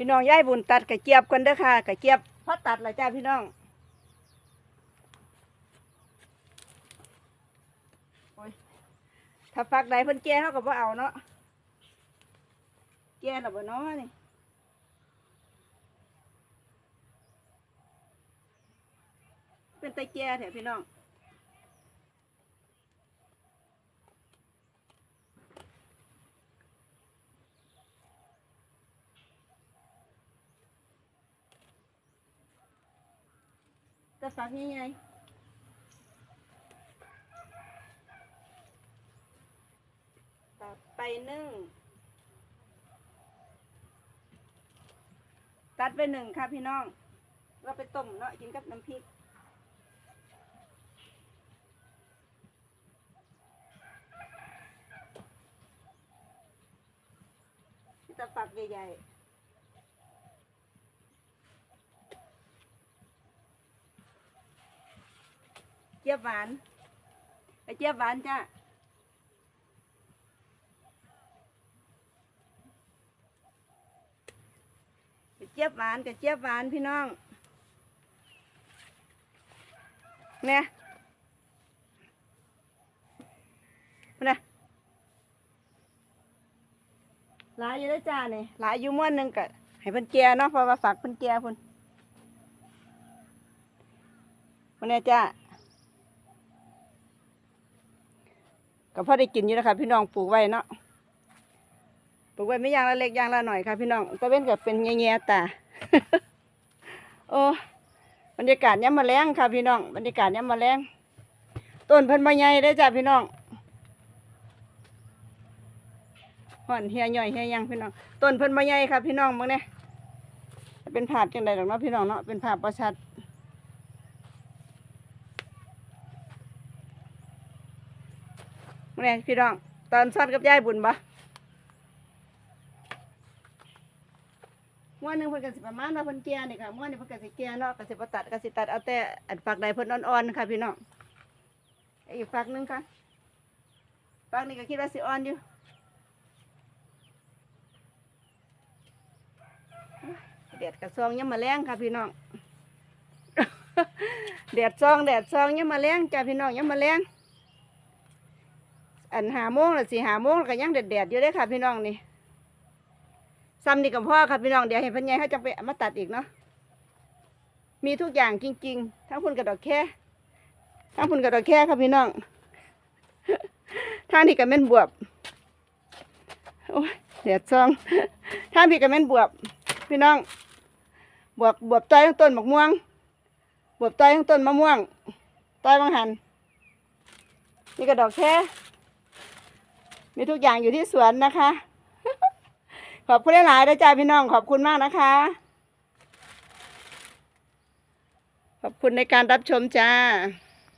พี่น้องย่ายบุญตัดกระเจี๊ยบกันเด้อค่ะกระเจี๊ยบพอตัดและจ้าพี่น้องถ้าฝักใดเพิ่นแก่เขาก็บ่เอาเนาะแก่แล้วบ่เนาะนี่เป็นตะแก่แถวพี่น้อง จะฝักยังไงตัดไปนึ่ง ตัดไปหนึ่งค่ะพี่น้อง เราไปต้มเนาะกินกับน้ำพริก จะฝักใหญ่ๆ จี๊ยบหวานไอเจี๊ยบหวานจ้ะกระเจี๊ยบหวานกระเจี๊ยบหวานพี่น้องเนี่ยนะหลายอยู่แล้วจ้าเนี่ยหลายอยู่ม้วนหนึ่งกะให้เพิ่นแก่เนาะเพราะว่าฝักเพิ่นแก่พุ่นวันนี้จ้า ก็พอได้กินอยู่นะคะพี่น้องปลูกไว้เนาะปลูกไว้ไม่ยางละเล็กยางละหน่อยค่ะพี่น้องตะเว้นก็เป็นแง่ๆตาโอ้บรรยากาศย่ำมาแรงค่ะพี่น้องบรรยากาศย่ำมาแรงต้นเพิ่นใบใหญ่ได้จ้าพี่น้องห่อนเฮียย่อยเฮียยังพี่น้องต้นเพิ่นใบใหญ่ค่ะพี่น้องมึงเนี่ยเป็นภาพจังใดหรอกเนาะพี่น้องเนาะเป็นภาพประชัด มึงเนี่ยพี่น้อง ตอนซอดกับยายบุญปะม้วนหนึ่งเพิ่นก็สิประมาณว่าเพิ่นแก่นี่ค่ะม้วนนี่เพิ่นก็สิแก่เนาะก็สิบ่ตัดก็สิตัดเอาแต่อันฝักใดเพิ่นอ่อนๆค่ะพี่น้องอีกฝักหนึงค่ะฝักนี้ก็คิดว่าสิอ่อนอยู่แดดกระซองยังมาแรงค่ะพี่น้องแดดซองแดดซองยังมาแรงจ้าพี่น้องยังมาแรง อันหาโมงละสิหาโมงก็ยังแดดแดดๆอยู่เลยค่ะ พี่น้องนี่ซ้ำนี่กับพ่อค่ะพี่น้องเดี๋ยวให้เพันยายเขาจะไปมาตัดอีกเนาะมีทุกอย่างจริง ๆ ทั้งพุ่นกระดอกแค่ทั้งพุ่นกระดอกแค่ค่ะพี่น้องท่างที่กับแม่นบวบโอ้ยแดดซองท่างที่กับแม่นบวบ พี่น้อง บวบบวบต้อยทั้งต้นมะม่วง บวบต้อยทั้งต้นมะม่วงต้อยบางหันนี่กระดอกแค่ มีทุกอย่างอยู่ที่สวนนะคะ ขอบคุณหลายๆนะจ้าพี่น้องขอบคุณมากนะคะ ขอบคุณในการรับชมจ้า